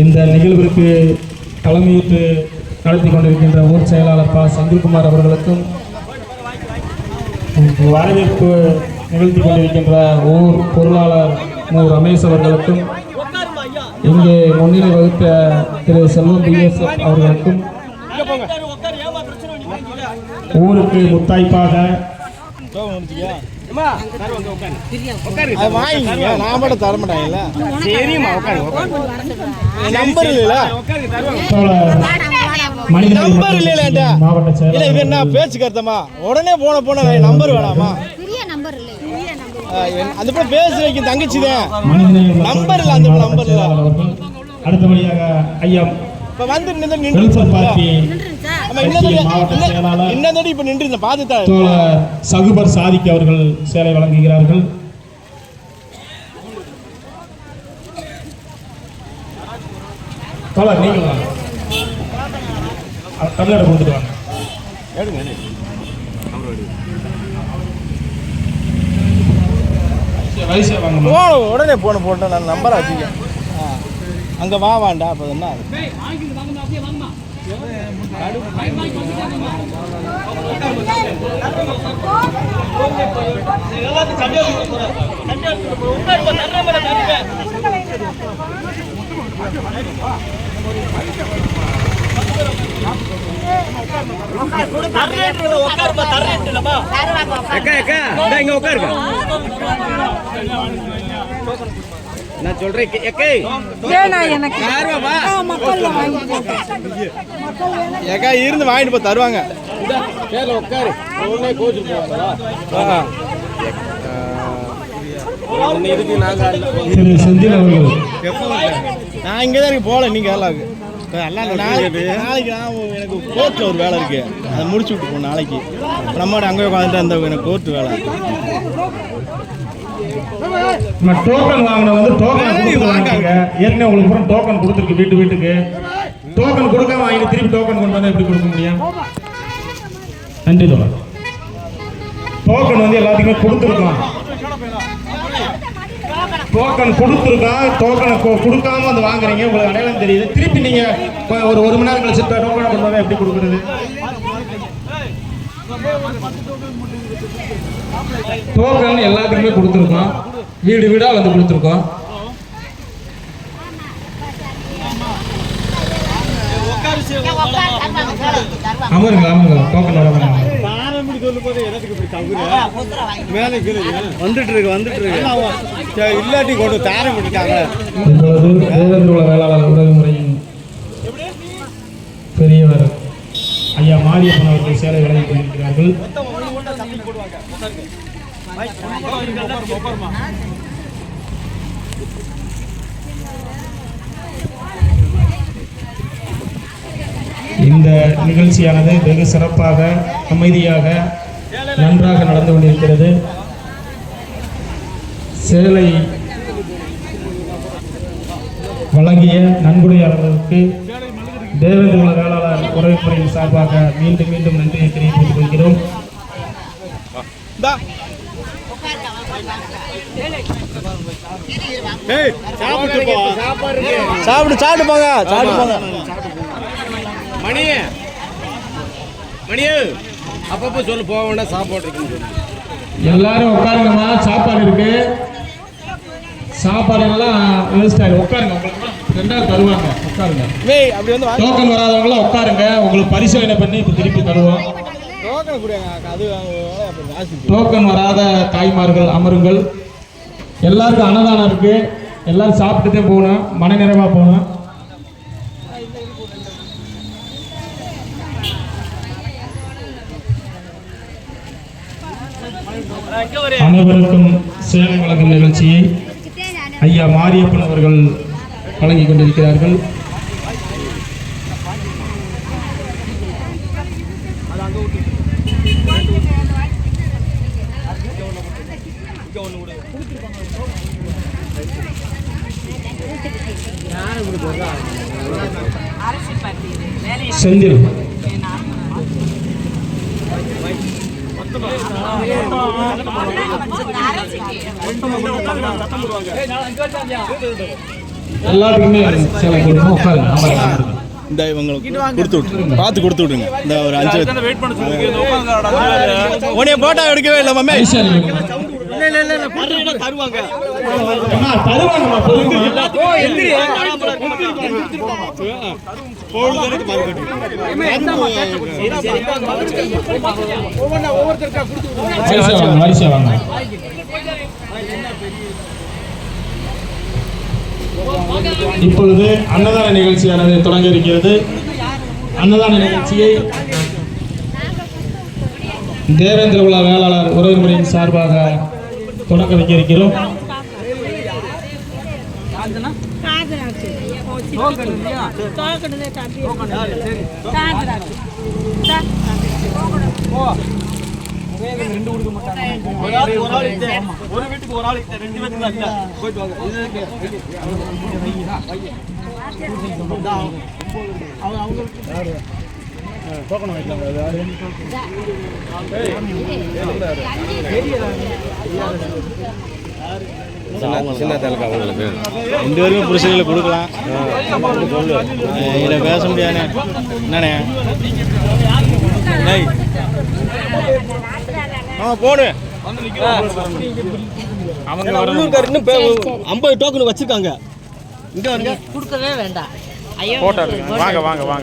இந்த நிகழ்விற்கு தலைமையிட்டு நடத்தி கொண்டிருக்கின்ற ஊர் செயலாளர் பா. செந்தில்குமார் அவர்களுக்கும் வரவேற்பு நிகழ்த்தி கொண்டிருக்கின்ற ஊர் பொருளாளர் மு. ரமேஷ் அவர்களுக்கும் இங்கே முன்னிலை வகுத்த திரு. செல்வம் பிஎஸ்எஃப் அவர்களுக்கும் ஊருக்கு முத்தாய்ப்பாக அது வாங்கிங்க நான் மட்டும் தர மாட்டாங்கல்ல சரிம்மா உட்காரு நம்பர் இல்லைல்ல? தோழர் மனிதநேய நம்பர் இல்லைல்ல மாவட்ட இல்ல இது செயலாளர் என்ன பேச்சு கருத்தமா உடனே போன போன நம்பர் வேணாமா? அந்த பிள்ளை பேசு வைக்கும் தங்கச்சி தான் நம்பர் இல்ல, அந்த நம்பர் இல்ல. அடுத்தபடியாக ஐயா இப்ப வந்து நின்று நின்று வெல்ஃபேர் பார்ட்டி நம்ம இன்னும் கட்சியின் மாவட்ட செயலாளர் இன்னும் தடி இப்ப நின்று தோழர் சகுபர் சாதிக் அவர்கள் சேலை வழங்குகிறார்கள். தோழர் நீங்கள் வாங்க. தமிழரை கொண்டுட்டு வாங்க. உடனே போன போட்டேன் நான் நம்பர் வச்சுக்கேன். அங்க வா வாண்டா அப்ப என்ன? அக்கா அக்கா இங்க உட்காருங்க. நான் சொல்றேன் ஏக்கா. இருந்து வாங்கிட்டு போய் தருவாங்க. உட்காரு. நான் இங்கே தான் இருக்கு போகல நீங்க வேலை நாளைக்கு நாளைக்கு நான் எனக்கு கோர்ட்டில் ஒரு வேலை இருக்கு. அதை முடிச்சு விட்டு போகணும் நாளைக்கு. நம்ம அங்கே உட்காந்துட்டு அந்த எனக்கு கோர்ட் வேலை நம்ம டோக்கன் வாங்கின வந்து டோக்கன் கொடுத்துருவாங்க ஏற்கனவே உங்களுக்கு பூரா டோக்கன் கொடுத்துருக்கு வீட்டு வீட்டுக்கு. டோக்கன் கொடுக்காம வாங்கி திருப்பி டோக்கன் கொண்டு வந்தா எப்படி கொடுக்க முடியும்? நன்றி தோழர். டோக்கன் வந்து எல்லாத்துக்குமே கொடுத்துருக்கோம் டோக்கன் கொடுத்துருக்கோம் டோக்கனை கொடுக்காம வந்து வாங்குறீங்க. உங்களுக்கு அடையாளம் தெரியுது. திருப்பி நீங்க ஒரு ஒரு மணி நேரம் கழிச்சு டோக்கனை கொண்டு வந்தா எப்படி கொடுக்குறது? டோக்கன் எல்லாத்துக்குமே கொடுத்துருக்கோம் வீடு வீடா வந்து கொடுத்துருக்கோம் அமருங்க அமருங்க. டோக்கன் வந்துட்டு இருக்கு வந்துட்டு இருக்கு இல்லாட்டி கொண்டு தாரம் விட்டுட்டாங்க. வேளாளர் உறவு முறையின் பெரியவர் ஐயா மாரியப்பன் அவர்கள் சேலை கொண்டிருக்கிறார்கள் இந்த நிகழ்ச்சியானது வெகு சிறப்பாக அமைதியாக நன்றாக நடந்து கொண்டிருக்கிறது. சேலை வழங்கிய நன்கொடையாளர்களுக்கு தேவேந்திர வேளாளர் உறவுமுறையின் சார்பாக மீண்டும் மீண்டும் நன்றியை தெரிவித்துக் கொள்கிறோம். சாப்பிட்டு சாப்பிட்டு போங்க சாப்பிட்டு போங்க. மணி. மணியே அப்பப்போ சொல்லு போக வேண்டாம் சாப்பாடு இருக்குன்னு எல்லாரும் உட்காருங்கம்மா சாப்பாடு இருக்கு. சாப்பாடு எல்லாம் வேஸ்ட் ஆயிடும். உட்காருங்க உங்களுக்கு ரெண்டாவது தருவாங்க உட்காருங்க. டோக்கன் வராதவங்களாம் உட்காருங்க. உங்களுக்கு பரிசீலனை பண்ணி இப்போ திருப்பி தருவோம். டோக்கன் கொடுங்க அது டோக்கன் வராத தாய்மார்கள் அமருங்கள். எல்லாருக்கும் அன்னதானம் இருக்கு. எல்லாரும் சாப்பிட்டுட்டே போகணும். மனநிறைவா போகணும். அனைவருக்கும் சேவை வழங்கும் நிகழ்ச்சியை ஐயா மாரியப்பன் அவர்கள் வழங்கிக் கொண்டிருக்கிறார்கள். செந்தில். எல்லாத்துக்குமே சேலை கொடுக்கணும் உட்காருங்க. இந்த இவங்களுக்கு கொடுத்து விட்டு பார்த்து கொடுத்து விடுங்க. இந்த ஒரு அஞ்சு உனைய போட்டோ எடுக்கவே இல்லை மாமே. தருவாங்க. இப்பொழுது அன்னதான நிகழ்ச்சியானது தொடங்க இருக்கிறது. அன்னதான நிகழ்ச்சியை தேவேந்திர உலா வேளாளர் உறவு முறையின் சார்பாக தொடங்க வைக்க இருக்கிறோம் ஒரு வீட்டுக்கு ஒரு ஆள் ரெண்டு பேருக்கு தான் இல்ல போயிட்டு வாங்க இது இருக்கு. சின்ன தலைக்கா உங்களுக்கு ரெண்டு பேருமே புருஷங்களை கொடுக்கலாம் இதில் பேச முடியாதுண்ணே என்னண்ணே. ஆ போடு அவங்க உள்ளூர்கார் இன்னும் ஐம்பது டோக்கன் வச்சிருக்காங்க இங்க வருங்க கொடுக்கவே வேண்டாம் ஐயோ வாங்க வாங்க வாங்க